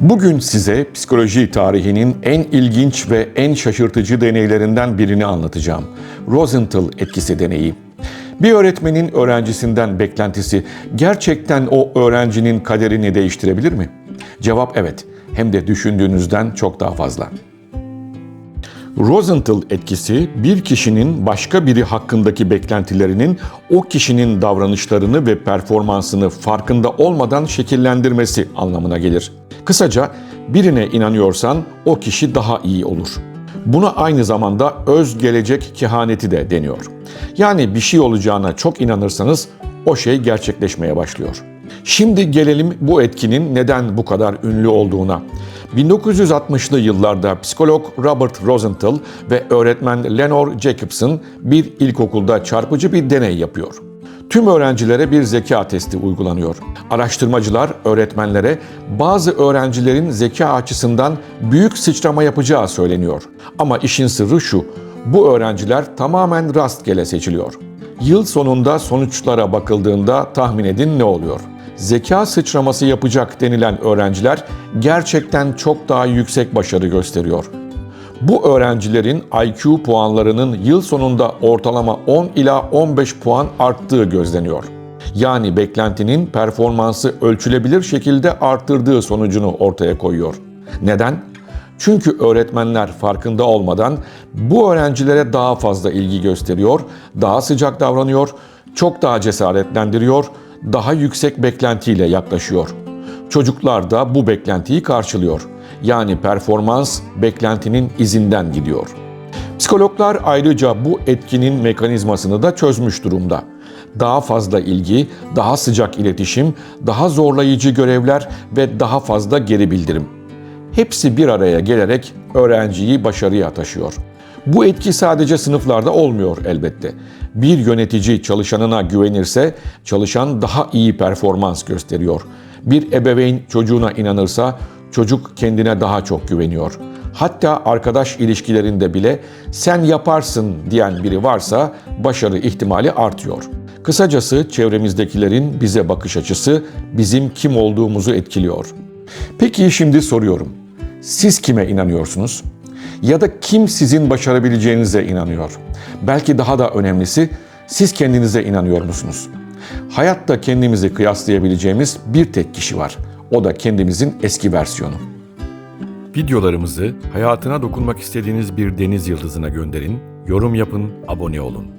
Bugün size psikoloji tarihinin en ilginç ve en şaşırtıcı deneylerinden birini anlatacağım. Rosenthal etkisi deneyi. Bir öğretmenin öğrencisinden beklentisi gerçekten o öğrencinin kaderini değiştirebilir mi? Cevap evet. Hem de düşündüğünüzden çok daha fazla. Rosenthal etkisi bir kişinin başka biri hakkındaki beklentilerinin o kişinin davranışlarını ve performansını farkında olmadan şekillendirmesi anlamına gelir. Kısaca birine inanıyorsan o kişi daha iyi olur. Buna aynı zamanda öz gelecek kehaneti de deniyor. Yani bir şey olacağına çok inanırsanız o şey gerçekleşmeye başlıyor. Şimdi gelelim bu etkinin neden bu kadar ünlü olduğuna. 1960'lı yıllarda psikolog Robert Rosenthal ve öğretmen Lenore Jacobson bir ilkokulda çarpıcı bir deney yapıyor. Tüm öğrencilere bir zeka testi uygulanıyor. Araştırmacılar öğretmenlere bazı öğrencilerin zeka açısından büyük sıçrama yapacağı söyleniyor. Ama işin sırrı şu, bu öğrenciler tamamen rastgele seçiliyor. Yıl sonunda sonuçlara bakıldığında tahmin edin ne oluyor? Zeka sıçraması yapacak denilen öğrenciler gerçekten çok daha yüksek başarı gösteriyor. Bu öğrencilerin IQ puanlarının yıl sonunda ortalama 10 ila 15 puan arttığı gözleniyor. Yani beklentinin performansı ölçülebilir şekilde arttırdığı sonucunu ortaya koyuyor. Neden? Çünkü öğretmenler farkında olmadan bu öğrencilere daha fazla ilgi gösteriyor, daha sıcak davranıyor, çok daha cesaretlendiriyor, daha yüksek beklentiyle yaklaşıyor. Çocuklar da bu beklentiyi karşılıyor. Yani performans beklentinin izinden gidiyor. Psikologlar ayrıca bu etkinin mekanizmasını da çözmüş durumda. Daha fazla ilgi, daha sıcak iletişim, daha zorlayıcı görevler ve daha fazla geri bildirim. Hepsi bir araya gelerek öğrenciyi başarıya taşıyor. Bu etki sadece sınıflarda olmuyor elbette. Bir yönetici çalışanına güvenirse çalışan daha iyi performans gösteriyor. Bir ebeveyn çocuğuna inanırsa çocuk kendine daha çok güveniyor. Hatta arkadaş ilişkilerinde bile sen yaparsın diyen biri varsa başarı ihtimali artıyor. Kısacası çevremizdekilerin bize bakış açısı bizim kim olduğumuzu etkiliyor. Peki şimdi soruyorum. Siz kime inanıyorsunuz? Ya da kim sizin başarabileceğinize inanıyor? Belki daha da önemlisi siz kendinize inanıyor musunuz? Hayatta kendimizi kıyaslayabileceğimiz bir tek kişi var. O da kendimizin eski versiyonu. Videolarımızı hayatına dokunmak istediğiniz bir deniz yıldızına gönderin, yorum yapın, abone olun.